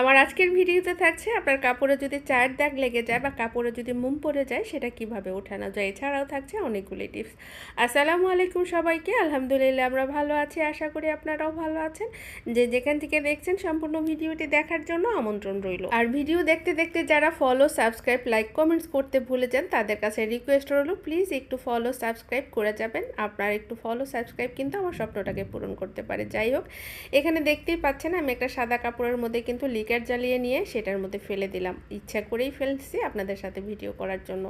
আমার আজকের ভিডিওতে থাকছে আপনার কাপড়ে যদি চায়ের দাগ লেগে যায় বা কাপড়ে যদি মোম পড়ে যায়, সেটা কীভাবে ওঠানো যায়? এছাড়াও থাকছে অনেকগুলি টিপস। আসসালামু আলাইকুম সবাইকে। আলহামদুলিল্লাহ আমরা ভালো আছি, আশা করি আপনারাও ভালো আছেন। যে যেখান থেকে দেখছেন সম্পূর্ণ ভিডিওটি দেখার জন্য আমন্ত্রণ রইল। আর ভিডিও দেখতে দেখতে যারা ফলো সাবস্ক্রাইব লাইক কমেন্টস করতে ভুলে যান, তাদের কাছে রিকোয়েস্ট রইল প্লিজ একটু ফলো সাবস্ক্রাইব করে যাবেন। আপনার একটু ফলো সাবস্ক্রাইব কিন্তু আমার স্বপ্নটাকে পূরণ করতে পারে। যাই হোক, এখানে দেখতেই পাচ্ছেন আমি একটা সাদা কাপড়ের মধ্যে কিন্তু লিকার জ্বালিয়ে নিয়ে সেটার মধ্যে ফেলে দিলাম। ইচ্ছা করেই ফেলছি আপনাদের সাথে ভিডিও করার জন্য।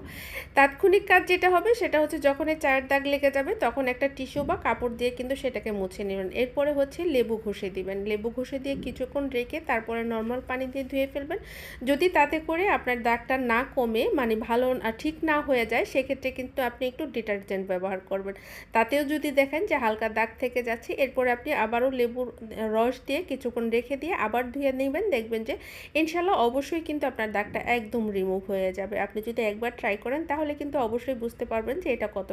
তাৎক্ষণিক কাজ যেটা হবে সেটা হচ্ছে যখন এই চায়ের দাগ লেগে যাবে তখন একটা টিস্যু বা কাপড় দিয়ে কিন্তু সেটাকে মুছে নেবেন। এরপরে হচ্ছে লেবু ঘষে দিবেন। লেবু ঘষে দিয়ে কিছুক্ষণ রেখে তারপরে নর্মাল পানি দিয়ে ধুয়ে ফেলবেন। যদি তাতে করে আপনার দাগটা না কমে মানে ভালো ঠিক না হয়ে যায়, সেক্ষেত্রে কিন্তু আপনি একটু ডিটারজেন্ট ব্যবহার করবেন। তাতেও যদি দেখেন যে হালকা দাগ থেকে যাচ্ছে, এরপরে আপনি আবারও লেবুর রস দিয়ে কিছুক্ষণ রেখে দিয়ে আবার ধুয়ে নেবেন। দেখবেন যে ইনশাল্লাহ অবশ্যই কিন্তু আপনার দাগটা একদম রিমুভ হয়ে যাবে। আপনি যদি একবার ট্রাই করেন তাহলে কিন্তু অবশ্যই বুঝতে পারবেন যে এটা কত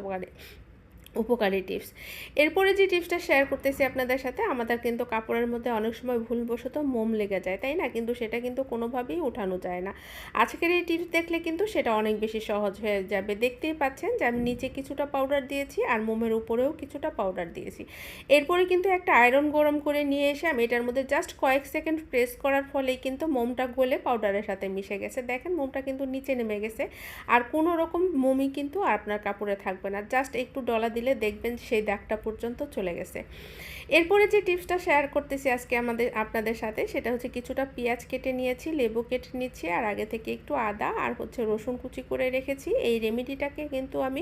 উপকারী টিপস। এরপরে যে টিপসটা শেয়ার করতেছি আপনাদের সাথে, আমাদের কিন্তু কাপড়ের মধ্যে অনেক সময় ভুলবশত মোম লেগে যায়, তাই না? কিন্তু সেটা কিন্তু কোনোভাবেই উঠানো যায় না। আজকের এই টিপস দেখলে কিন্তু সেটা অনেক বেশি সহজ হয়ে যাবে। দেখতেই পাচ্ছেন যে আমি নিচে কিছুটা পাউডার দিয়েছি আর মোমের উপরেও কিছুটা পাউডার দিয়েছি। এরপরে কিন্তু একটা আয়রন গরম করে নিয়ে এসে আমি এটার মধ্যে জাস্ট কয়েক সেকেন্ড প্রেস করার ফলেই কিন্তু মোমটা গলে পাউডারের সাথে মিশে গেছে। দেখেন মোমটা কিন্তু নিচে নেমে গেছে। আর কোনো রকম মোমই কিন্তু আপনার কাপড়ে থাকবে না। জাস্ট একটু ডলা দিলে দেখবেন সেই দাগটা পর্যন্ত চলে গেছে। এরপরে যে টিপসটা শেয়ার করতেছি আজকে আমাদের, আপনাদের সাথে, সেটা হচ্ছে কিছুটা পেঁয়াজ কেটে নিয়েছি, লেবু কেটে নিচ্ছি, আর আগে থেকে একটু আদা আর হচ্ছে রসুন কুচি করে রেখেছি। এই রেমেডিটাকে কিন্তু আমি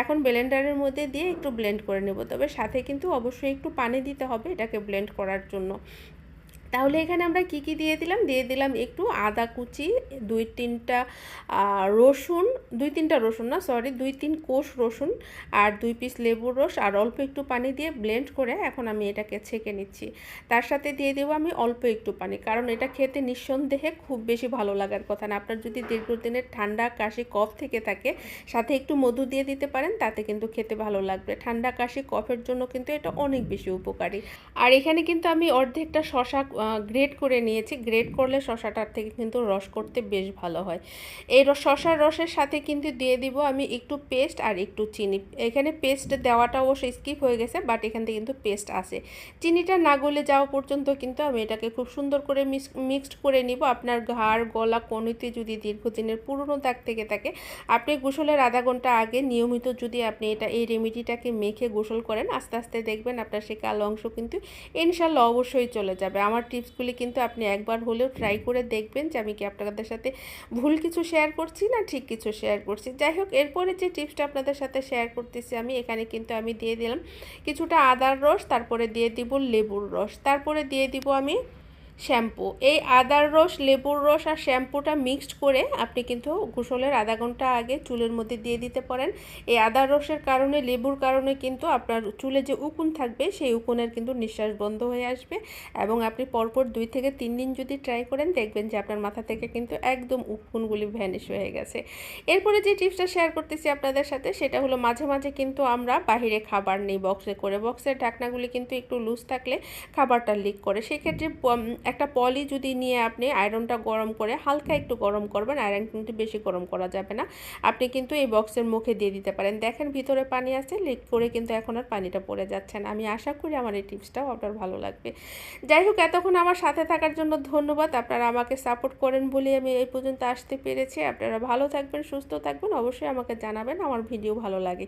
এখন ব্লেন্ডারের মধ্যে দিয়ে একটু ব্লেন্ড করে নেব। তবে সাথে কিন্তু অবশ্যই একটু পানি দিতে হবে এটাকে ব্লেন্ড করার জন্য। তাহলে এখানে আমরা কি কি দিয়ে দিলাম? দিয়ে দিলাম একটু আদা কুচি, দুই তিনটা রসুন, দুই তিনটা রসুন না সরি দুই তিন কোষ রসুন আর দুই পিস লেবুর রস আর অল্প একটু পানি দিয়ে ব্লেন্ড করে এখন আমি এটাকে ছেঁকে নিচ্ছি। তার সাথে দিয়ে দেবো আমি অল্প একটু পানি, কারণ এটা খেতে নিঃসন্দেহে খুব বেশি ভালো লাগার কথা না। আপনার যদি দীর্ঘদিনের ঠান্ডা, কাশি, কফ থেকে থাকে, সাথে একটু মধু দিয়ে দিতে পারেন, তাতে কিন্তু খেতে ভালো লাগবে। ঠান্ডা, কাশি, কফের জন্য কিন্তু এটা অনেক বেশি উপকারী। আর এখানে কিন্তু আমি অর্ধেকটা শশা গ্রেড করে নিয়েছি। গ্রেড করলে শশাটার থেকে কিন্তু রস করতে বেশ ভালো হয়। এই শশার রসের সাথে কিন্তু দিয়ে দিব আমি একটু পেস্ট আর একটু চিনি। এখানে পেস্ট দেওয়াটা অবশ্যই স্কিপ হয়ে গেছে বাট এখান থেকে কিন্তু পেস্ট আছে। চিনিটা না গলে যাওয়া পর্যন্ত কিন্তু আমি এটাকে খুব সুন্দর করে মিক্সড করে নিব। আপনার ঘাড়, গলা, কনুতে যদি দীর্ঘদিনের পুরনো দাগ থেকে থাকে, আপনি গোসলের আধা ঘণ্টা আগে নিয়মিত যদি আপনি এটা এই রেমিডিটাকে মেখে গোসল করেন, আস্তে আস্তে দেখবেন আপনার সে কালো অংশ কিন্তু ইনশাল্লাহ অবশ্যই চলে যাবে। আমার টিপসগুলি কিন্তু আপনি একবার হলেও ট্রাই করে দেখবেন যে আমি কি আপনাদের সাথে ভুল কিছু শেয়ার করছি না ঠিক কিছু শেয়ার করছি। যাই হোক এরপরে যে টিপসটা আপনাদের সাথে শেয়ার করতেছি আমি এখানে কিন্তু আমি দিয়ে দিলাম কিছুটা আদার রস তারপরে দিয়ে দিব লেবুর রস। তারপরে দিয়ে দিব আমি শ্যাম্পু। এই আদার রস, লেবুর রস আর শ্যাম্পুটা মিক্সড করে আপনি কিন্তু গোসলের আধা ঘণ্টা আগে চুলের মধ্যে দিয়ে দিতে পারেন। এই আদার রসের কারণে, লেবুর কারণে কিন্তু আপনার চুলে যে উকুন থাকবে, সেই উকুনের কিন্তু নিঃশ্বাস বন্ধ হয়ে আসবে এবং আপনি পরপর দুই থেকে তিন দিন যদি ট্রাই করেন, দেখবেন যে আপনার মাথা থেকে কিন্তু একদম উকুনগুলি ভ্যানিশ হয়ে গেছে। এরপরে যে টিপসটা শেয়ার করতেছি আপনাদের সাথে, সেটা হলো মাঝে মাঝে কিন্তু আমরা বাহিরে খাবার নেই বক্সে করে। বক্সের ঢাকনাগুলি কিন্তু একটু লুজ থাকলে খাবারটা লিক করে। সেক্ষেত্রে একটা পলি যদি নিয়ে আপনি আয়রনটা গরম করে হালকা একটু গরম করবেন, আয়রন কিন্তু বেশি গরম করা যাবে না। আপনি কিন্তু এই বক্সের মুখে দিয়ে দিতে পারেন। দেখেন ভিতরে পানি আছে লিক করে কিন্তু এখন আর পানিটা পড়ে যাচ্ছে না। আমি আশা করি আমার এই টিপসটাও আপনার ভালো লাগবে। যাই হোক, এতক্ষণ আমার সাথে থাকার জন্য ধন্যবাদ। আপনারা আমাকে সাপোর্ট করেন বলে আমি এই পর্যন্ত আসতে পেরেছি। আপনারা ভালো থাকবেন, সুস্থ থাকবেন। অবশ্যই আমাকে জানাবেন, আমার ভিডিও ভালো লাগে।